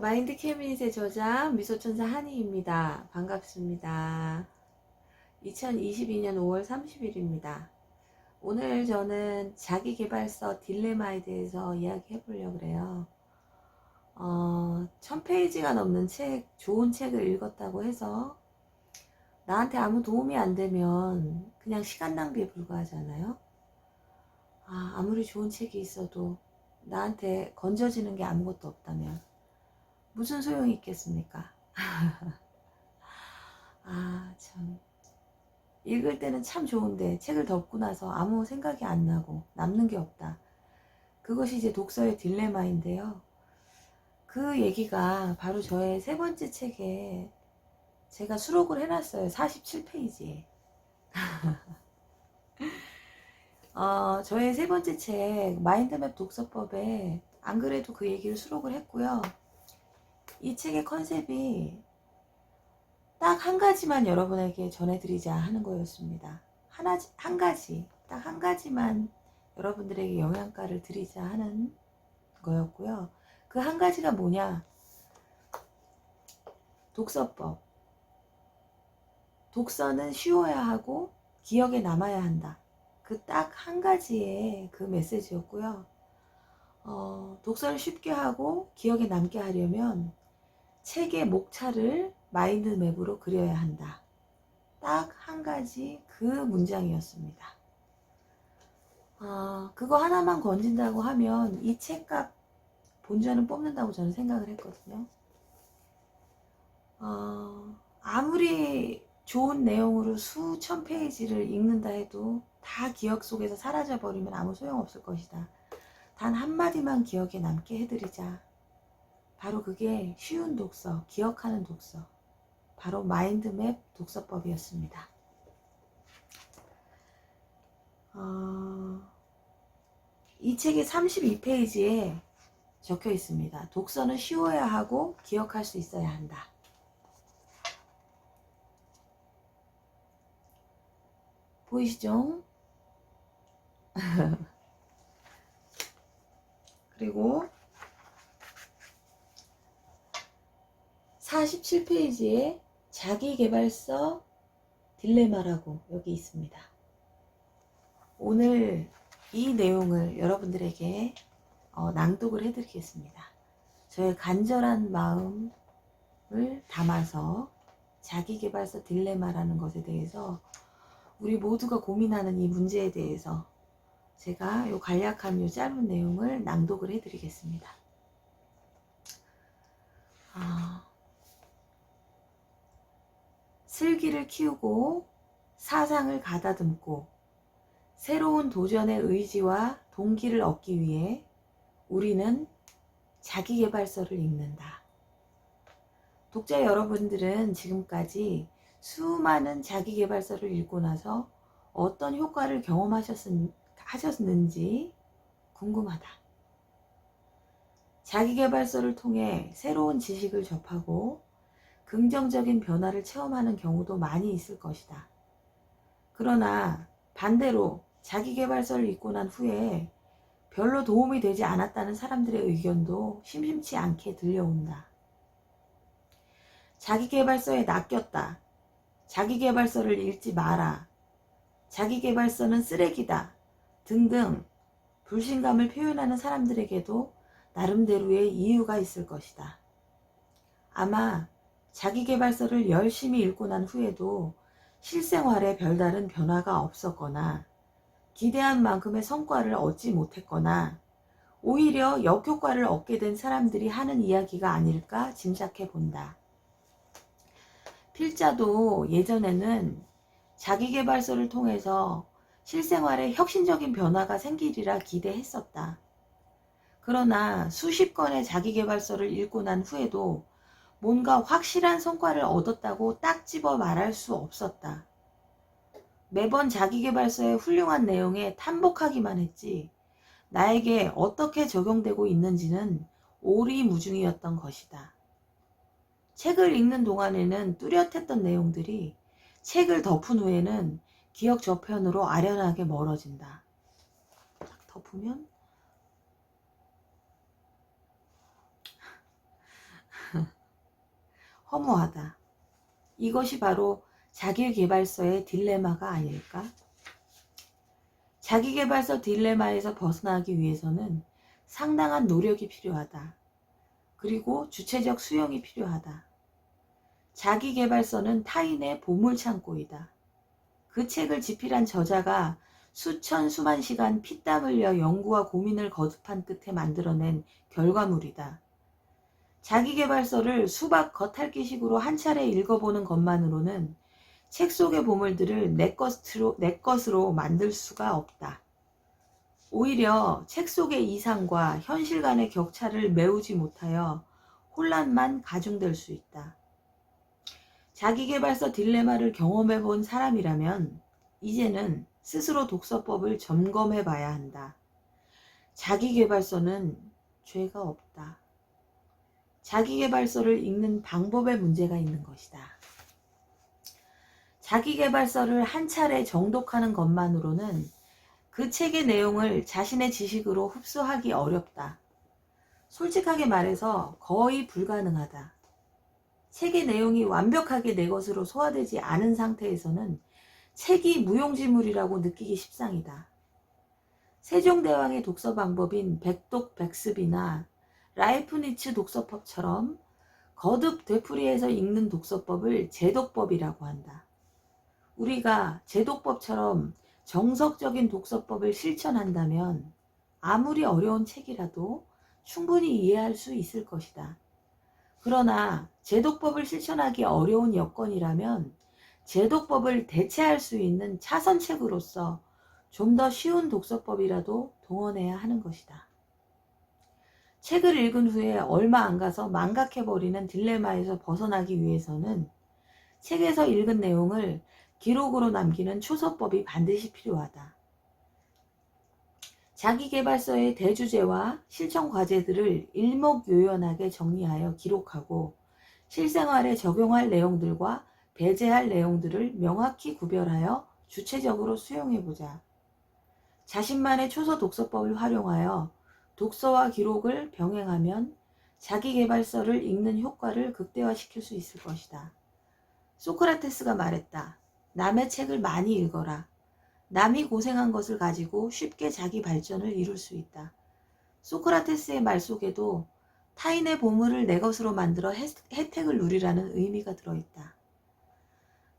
마인드 캐비닛의 저자 미소천사 한이입니다. 반갑습니다. 2022년 5월 30일입니다. 오늘 저는 자기개발서 딜레마에 대해서 이야기해 보려고 그래요. 어, 1000페이지가 넘는 책, 좋은 책을 읽었다고 해서 나한테 아무 도움이 안 되면 그냥 시간 낭비에 불과하잖아요. 아, 아무리 좋은 책이 있어도 나한테 건져지는 게 아무것도 없다면 무슨 소용이 있겠습니까? 아, 참. 읽을 때는 참 좋은데 책을 덮고 나서 아무 생각이 안 나고 남는 게 없다. 그것이 이제 독서의 딜레마인데요. 그 얘기가 바로 저의 세 번째 책에 제가 수록을 해놨어요. 47페이지에. 어, 저의 세 번째 책, 마인드맵 독서법에 안 그래도 그 얘기를 수록을 했고요. 이 책의 컨셉이 딱 한 가지만 여러분에게 전해드리자 하는 거였습니다. 하나, 한 가지, 딱 한 가지만 여러분들에게 영양가를 드리자 하는 거였고요. 그 한 가지가 뭐냐? 독서법. 독서는 쉬워야 하고 기억에 남아야 한다. 그 딱 한 가지의 그 메시지였고요. 어, 독서를 쉽게 하고 기억에 남게 하려면 책의 목차를 마인드맵으로 그려야 한다. 딱 한 가지 그 문장이었습니다. 어, 그거 하나만 건진다고 하면 이 책값 본전은 뽑는다고 저는 생각을 했거든요. 어, 아무리 좋은 내용으로 수천 페이지를 읽는다 해도 다 기억 속에서 사라져 버리면 아무 소용 없을 것이다. 단 한마디만 기억에 남게 해드리자. 바로 그게 쉬운 독서, 기억하는 독서. 바로 마인드맵 독서법이었습니다. 어, 이 책의 32페이지에 적혀 있습니다. 독서는 쉬워야 하고 기억할 수 있어야 한다. 보이시죠? 그리고 47페이지에 자기개발서 딜레마라고 여기 있습니다. 오늘 이 내용을 여러분들에게 어, 낭독을 해드리겠습니다. 저의 간절한 마음을 담아서 자기개발서 딜레마라는 것에 대해서 우리 모두가 고민하는 이 문제에 대해서 제가 요 간략한 요 짧은 내용을 낭독을 해드리겠습니다. 아, 슬기를 키우고 사상을 가다듬고 새로운 도전의 의지와 동기를 얻기 위해 우리는 자기개발서를 읽는다. 독자 여러분들은 지금까지 수많은 자기개발서를 읽고 나서 어떤 효과를 경험하셨는지 궁금하다. 자기개발서를 통해 새로운 지식을 접하고 긍정적인 변화를 체험하는 경우도 많이 있을 것이다. 그러나 반대로 자기개발서를 읽고 난 후에 별로 도움이 되지 않았다는 사람들의 의견도 심심치 않게 들려온다. 자기개발서에 낚였다. 자기개발서를 읽지 마라. 자기개발서는 쓰레기다. 등등 불신감을 표현하는 사람들에게도 나름대로의 이유가 있을 것이다. 아마 자기개발서를 열심히 읽고 난 후에도 실생활에 별다른 변화가 없었거나 기대한 만큼의 성과를 얻지 못했거나 오히려 역효과를 얻게 된 사람들이 하는 이야기가 아닐까 짐작해 본다. 필자도 예전에는 자기개발서를 통해서 실생활에 혁신적인 변화가 생기리라 기대했었다. 그러나 수십 건의 자기개발서를 읽고 난 후에도 뭔가 확실한 성과를 얻었다고 딱 집어 말할 수 없었다. 매번 자기개발서의 훌륭한 내용에 탐복하기만 했지 나에게 어떻게 적용되고 있는지는 오리무중이었던 것이다. 책을 읽는 동안에는 뚜렷했던 내용들이 책을 덮은 후에는 기억 저편으로 아련하게 멀어진다. 딱 덮으면 허무하다. 이것이 바로 자기개발서의 딜레마가 아닐까? 자기개발서 딜레마에서 벗어나기 위해서는 상당한 노력이 필요하다. 그리고 주체적 수용이 필요하다. 자기개발서는 타인의 보물창고이다. 그 책을 집필한 저자가 수천 수만 시간 피땀 흘려 연구와 고민을 거듭한 끝에 만들어낸 결과물이다. 자기개발서를 수박 겉핥기식으로 한 차례 읽어보는 것만으로는 책 속의 보물들을 내 것으로, 내 것으로 만들 수가 없다. 오히려 책 속의 이상과 현실 간의 격차를 메우지 못하여 혼란만 가중될 수 있다. 자기개발서 딜레마를 경험해 본 사람이라면 이제는 스스로 독서법을 점검해 봐야 한다. 자기개발서는 죄가 없다. 자기개발서를 읽는 방법에 문제가 있는 것이다. 자기개발서를 한 차례 정독하는 것만으로는 그 책의 내용을 자신의 지식으로 흡수하기 어렵다. 솔직하게 말해서 거의 불가능하다. 책의 내용이 완벽하게 내 것으로 소화되지 않은 상태에서는 책이 무용지물이라고 느끼기 십상이다. 세종대왕의 독서 방법인 백독백습이나 라이프니츠 독서법처럼 거듭 되풀이해서 읽는 독서법을 제독법이라고 한다. 우리가 제독법처럼 정석적인 독서법을 실천한다면 아무리 어려운 책이라도 충분히 이해할 수 있을 것이다. 그러나 제독법을 실천하기 어려운 여건이라면 제독법을 대체할 수 있는 차선책으로서 좀 더 쉬운 독서법이라도 동원해야 하는 것이다. 책을 읽은 후에 얼마 안 가서 망각해버리는 딜레마에서 벗어나기 위해서는 책에서 읽은 내용을 기록으로 남기는 초서법이 반드시 필요하다. 자기개발서의 대주제와 실천 과제들을 일목요연하게 정리하여 기록하고 실생활에 적용할 내용들과 배제할 내용들을 명확히 구별하여 주체적으로 수용해보자. 자신만의 초서 독서법을 활용하여 독서와 기록을 병행하면 자기개발서를 읽는 효과를 극대화시킬 수 있을 것이다. 소크라테스가 말했다. 남의 책을 많이 읽어라. 남이 고생한 것을 가지고 쉽게 자기 발전을 이룰 수 있다. 소크라테스의 말 속에도 타인의 보물을 내 것으로 만들어 혜택을 누리라는 의미가 들어있다.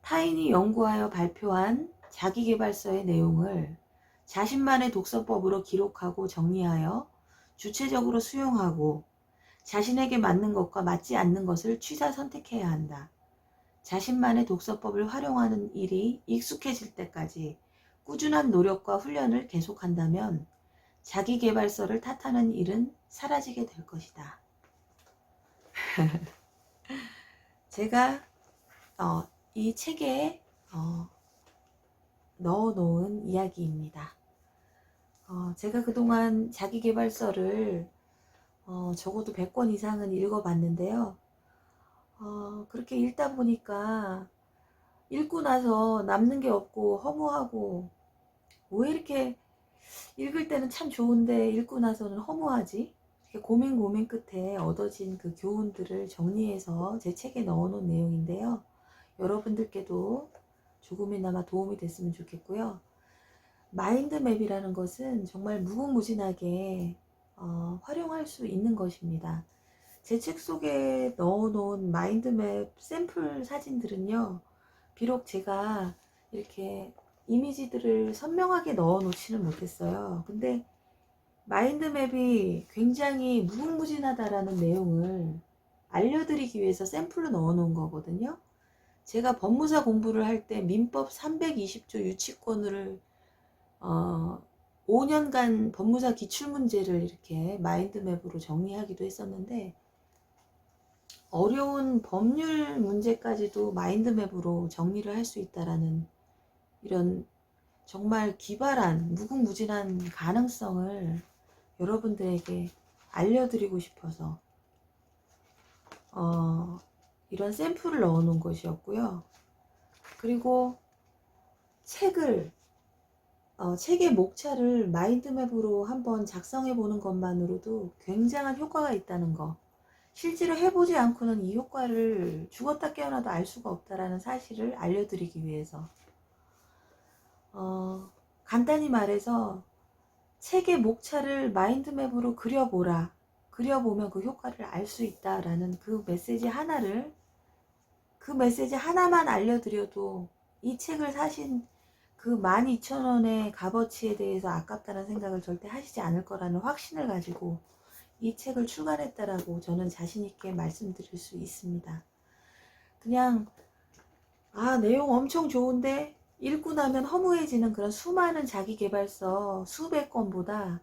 타인이 연구하여 발표한 자기개발서의 내용을 자신만의 독서법으로 기록하고 정리하여 주체적으로 수용하고 자신에게 맞는 것과 맞지 않는 것을 취사 선택해야 한다. 자신만의 독서법을 활용하는 일이 익숙해질 때까지 꾸준한 노력과 훈련을 계속한다면 자기 개발서를 탓하는 일은 사라지게 될 것이다. 제가 어, 이 책에 어, 넣어놓은 이야기입니다. 어, 제가 그동안 자기개발서를 어, 적어도 100권 이상은 읽어봤는데요. 어, 그렇게 읽다 보니까 읽고 나서 남는 게 없고 허무하고 왜 이렇게 읽을 때는 참 좋은데 읽고 나서는 허무하지? 이렇게 고민 고민 끝에 얻어진 그 교훈들을 정리해서 제 책에 넣어놓은 내용인데요. 여러분들께도 조금이나마 도움이 됐으면 좋겠고요. 마인드맵이라는 것은 정말 무궁무진하게 어, 활용할 수 있는 것입니다. 제 책 속에 넣어놓은 마인드맵 샘플 사진들은요, 비록 제가 이렇게 이미지들을 선명하게 넣어 놓지는 못했어요. 근데 마인드맵이 굉장히 무궁무진하다라는 내용을 알려드리기 위해서 샘플로 넣어 놓은 거거든요. 제가 법무사 공부를 할 때 민법 320조 유치권을 어, 5년간 법무사 기출문제를 이렇게 마인드맵으로 정리하기도 했었는데 어려운 법률 문제까지도 마인드맵으로 정리를 할 수 있다라는 이런 정말 기발한 무궁무진한 가능성을 여러분들에게 알려드리고 싶어서 어, 이런 샘플을 넣어 놓은 것이었고요. 그리고 책을 어, 책의 목차를 마인드맵으로 한번 작성해 보는 것만으로도 굉장한 효과가 있다는 거 실제로 해보지 않고는 이 효과를 죽었다 깨어나도 알 수가 없다라는 사실을 알려드리기 위해서 어, 간단히 말해서 책의 목차를 마인드맵으로 그려보라. 그려보면 그 효과를 알 수 있다라는 그 메시지 하나를 그 메시지 하나만 알려드려도 이 책을 사신 그 12,000원의 값어치에 대해서 아깝다는 생각을 절대 하시지 않을 거라는 확신을 가지고 이 책을 출간했다라고 저는 자신있게 말씀드릴 수 있습니다. 그냥, 아, 내용 엄청 좋은데 읽고 나면 허무해지는 그런 수많은 자기개발서 수백 권보다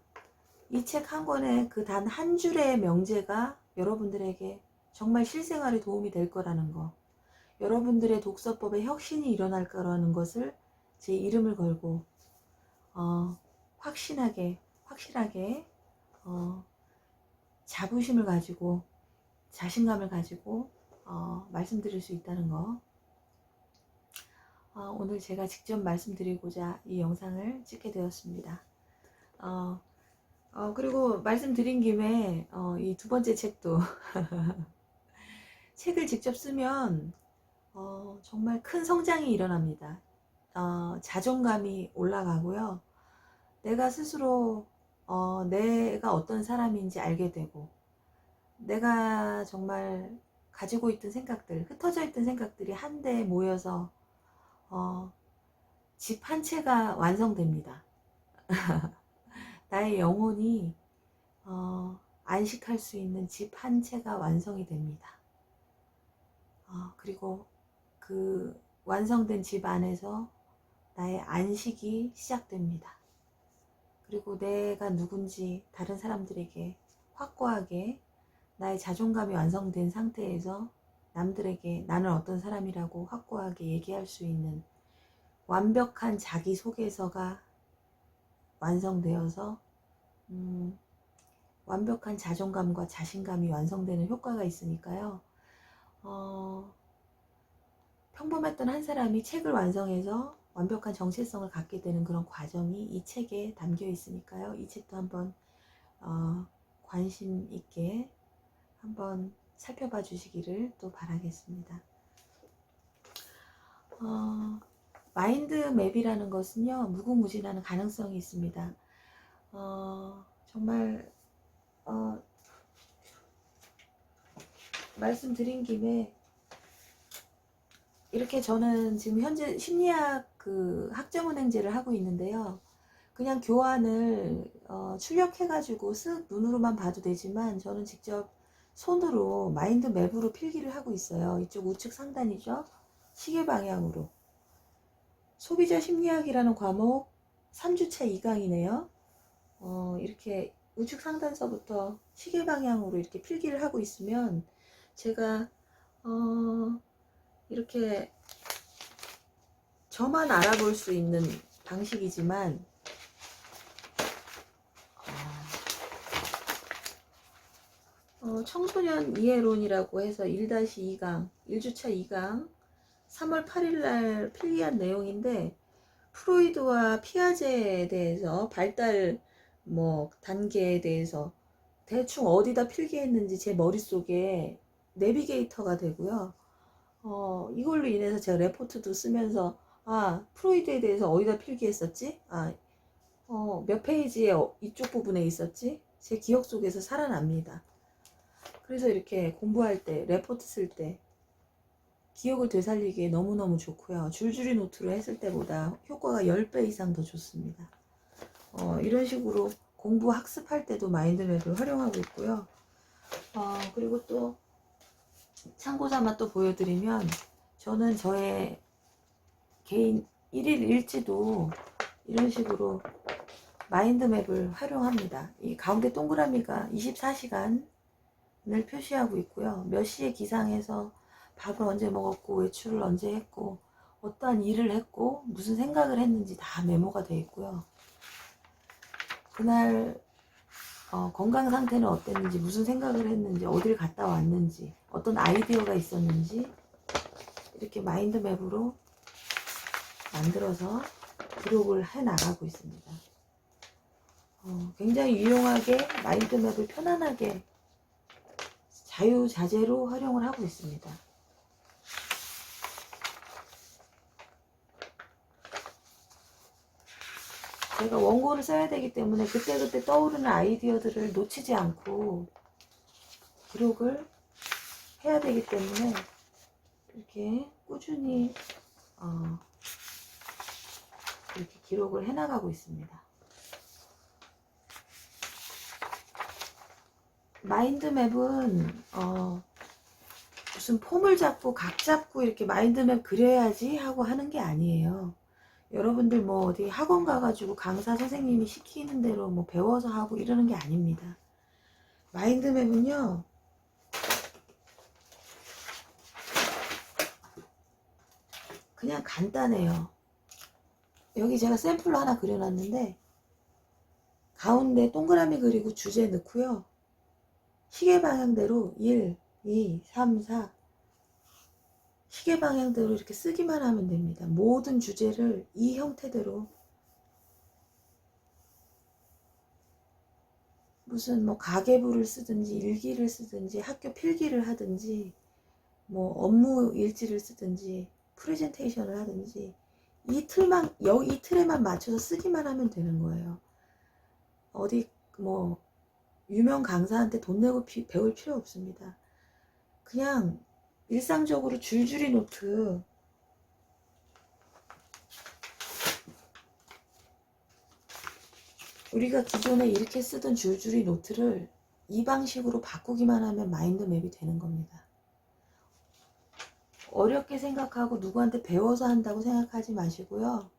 이 책 한 권의 그단 한 줄의 명제가 여러분들에게 정말 실생활에 도움이 될 거라는 거. 여러분들의 독서법에 혁신이 일어날 거라는 것을 제 이름을 걸고 어, 확신하게 확실하게 어, 자부심을 가지고 자신감을 가지고 어, 말씀드릴 수 있다는 거 어, 오늘 제가 직접 말씀드리고자 이 영상을 찍게 되었습니다. 어, 어, 그리고 말씀드린 김에 어, 이 두 번째 책도 책을 직접 쓰면 어, 정말 큰 성장이 일어납니다. 어, 자존감이 올라가고요. 내가 스스로 어, 내가 어떤 사람인지 알게 되고 내가 정말 가지고 있던 생각들, 흩어져 있던 생각들이 한데 모여서 어, 집 한 채가 완성됩니다. 나의 영혼이 어, 안식할 수 있는 집 한 채가 완성이 됩니다. 어, 그리고 그 완성된 집 안에서 나의 안식이 시작됩니다. 그리고 내가 누군지 다른 사람들에게 확고하게 나의 자존감이 완성된 상태에서 남들에게 나는 어떤 사람이라고 확고하게 얘기할 수 있는 완벽한 자기소개서가 완성되어서 음, 완벽한 자존감과 자신감이 완성되는 효과가 있으니까요. 어, 평범했던 한 사람이 책을 완성해서 완벽한 정체성을 갖게 되는 그런 과정이 이 책에 담겨 있으니까요. 이 책도 한번 어, 관심 있게 한번 살펴봐 주시기를 또 바라겠습니다. 어, 마인드 맵이라는 것은요 무궁무진한 가능성이 있습니다. 어, 정말 어, 말씀드린 김에 이렇게 저는 지금 현재 심리학 그 학점은행제를 하고 있는데요. 그냥 교환을 어, 출력해가지고 쓱 눈으로만 봐도 되지만 저는 직접 손으로 마인드 맵으로 필기를 하고 있어요. 이쪽 우측 상단이죠. 시계 방향으로. 소비자 심리학이라는 과목 3주차 2강이네요. 어, 이렇게 우측 상단서부터 시계 방향으로 이렇게 필기를 하고 있으면 제가 어, 이렇게 저만 알아볼 수 있는 방식이지만 어, 청소년 이해론이라고 해서 1-2강, 1주차 2강 3월 8일날 필기한 내용인데 프로이드와 피아제에 대해서 발달 뭐 단계에 대해서 대충 어디다 필기했는지 제 머릿속에 내비게이터가 되고요. 어, 이걸로 인해서 제가 레포트도 쓰면서 아, 프로이드에 대해서 어디다 필기했었지? 아, 어, 몇 페이지에 어, 이쪽 부분에 있었지? 제 기억 속에서 살아납니다. 그래서 이렇게 공부할 때, 레포트 쓸 때, 기억을 되살리기에 너무너무 좋고요. 줄줄이 노트로 했을 때보다 효과가 10배 이상 더 좋습니다. 어, 이런 식으로 공부 학습할 때도 마인드맵을 활용하고 있고요. 어, 그리고 또 참고 삼아 또 보여드리면 저는 저의 개인 1일 일지도 이런 식으로 마인드맵을 활용합니다. 이 가운데 동그라미가 24시간을 표시하고 있고요. 몇 시에 기상해서 밥을 언제 먹었고 외출을 언제 했고 어떠한 일을 했고 무슨 생각을 했는지 다 메모가 되어 있고요. 그날 어, 건강 상태는 어땠는지 무슨 생각을 했는지 어딜 갔다 왔는지 어떤 아이디어가 있었는지 이렇게 마인드맵으로 만들어서 기록을 해 나가고 있습니다. 어, 굉장히 유용하게 마인드맵을 편안하게 자유자재로 활용을 하고 있습니다. 제가 원고를 써야 되기 때문에 그때그때 떠오르는 아이디어들을 놓치지 않고 기록을 해야 되기 때문에 이렇게 꾸준히 어, 기록을 해나가고 있습니다. 마인드맵은 어, 무슨 폼을 잡고 각 잡고 이렇게 마인드맵 그려야지 하고 하는 게 아니에요. 여러분들 뭐 어디 학원 가가지고 강사 선생님이 시키는 대로 뭐 배워서 하고 이러는 게 아닙니다. 마인드맵은요, 그냥 간단해요. 여기 제가 샘플로 하나 그려놨는데, 가운데 동그라미 그리고 주제 넣고요. 시계 방향대로 1, 2, 3, 4 시계 방향대로 이렇게 쓰기만 하면 됩니다. 모든 주제를 이 형태대로 무슨 뭐 가계부를 쓰든지 일기를 쓰든지 학교 필기를 하든지 뭐 업무 일지를 쓰든지 프레젠테이션을 하든지 이 틀만 여기 이 틀에만 맞춰서 쓰기만 하면 되는 거예요. 어디 뭐 유명 강사한테 돈 내고 피- 배울 필요 없습니다. 그냥 일상적으로 줄줄이 노트 우리가 기존에 이렇게 쓰던 줄줄이 노트를 이 방식으로 바꾸기만 하면 마인드맵이 되는 겁니다. 어렵게 생각하고 누구한테 배워서 한다고 생각하지 마시고요.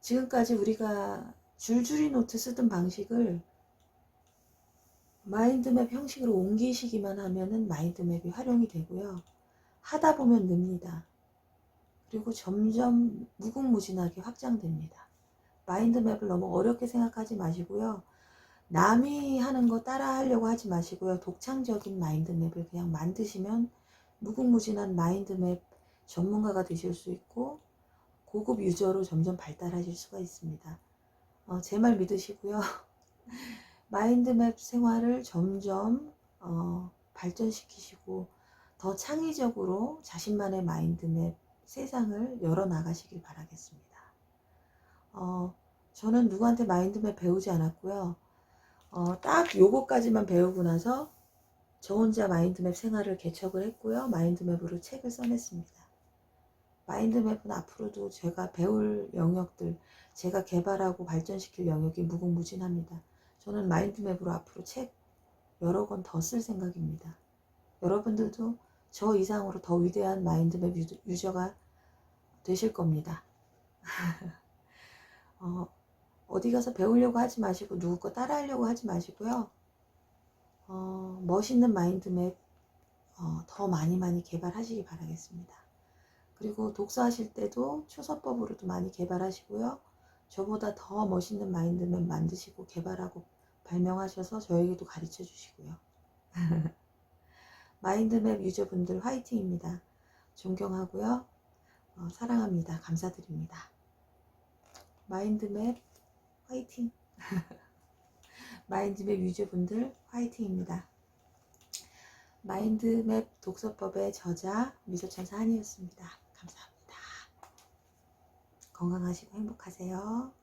지금까지 우리가 줄줄이 노트 쓰던 방식을 마인드맵 형식으로 옮기시기만 하면은 마인드맵이 활용이 되고요. 하다 보면 늡니다. 그리고 점점 무궁무진하게 확장됩니다. 마인드맵을 너무 어렵게 생각하지 마시고요. 남이 하는 거 따라 하려고 하지 마시고요. 독창적인 마인드맵을 그냥 만드시면 무궁무진한 마인드맵 전문가가 되실 수 있고 고급 유저로 점점 발달하실 수가 있습니다. 어, 제 말 믿으시고요. 마인드맵 생활을 점점 어, 발전시키시고 더 창의적으로 자신만의 마인드맵 세상을 열어 나가시길 바라겠습니다. 어, 저는 누구한테 마인드맵 배우지 않았고요. 어, 딱 요거까지만 배우고 나서 저 혼자 마인드맵 생활을 개척을 했고요. 마인드맵으로 책을 써냈습니다. 마인드맵은 앞으로도 제가 배울 영역들, 제가 개발하고 발전시킬 영역이 무궁무진합니다. 저는 마인드맵으로 앞으로 책 여러 권 더 쓸 생각입니다. 여러분들도 저 이상으로 더 위대한 마인드맵 유저- 유저가 되실 겁니다. 어, 어디 가서 배우려고 하지 마시고 누구 거 따라하려고 하지 마시고요. 어, 멋있는 마인드맵 어, 더 많이 많이 개발하시기 바라겠습니다. 그리고 독서하실 때도 초서법으로도 많이 개발하시고요. 저보다 더 멋있는 마인드맵 만드시고 개발하고 발명하셔서 저에게도 가르쳐 주시고요. 마인드맵 유저분들 화이팅입니다. 존경하고요. 어, 사랑합니다. 감사드립니다. 마인드맵 화이팅! 마인드맵 유저분들 화이팅입니다. 마인드맵 독서법의 저자 미소천사 한이었습니다. 감사합니다. 건강하시고 행복하세요.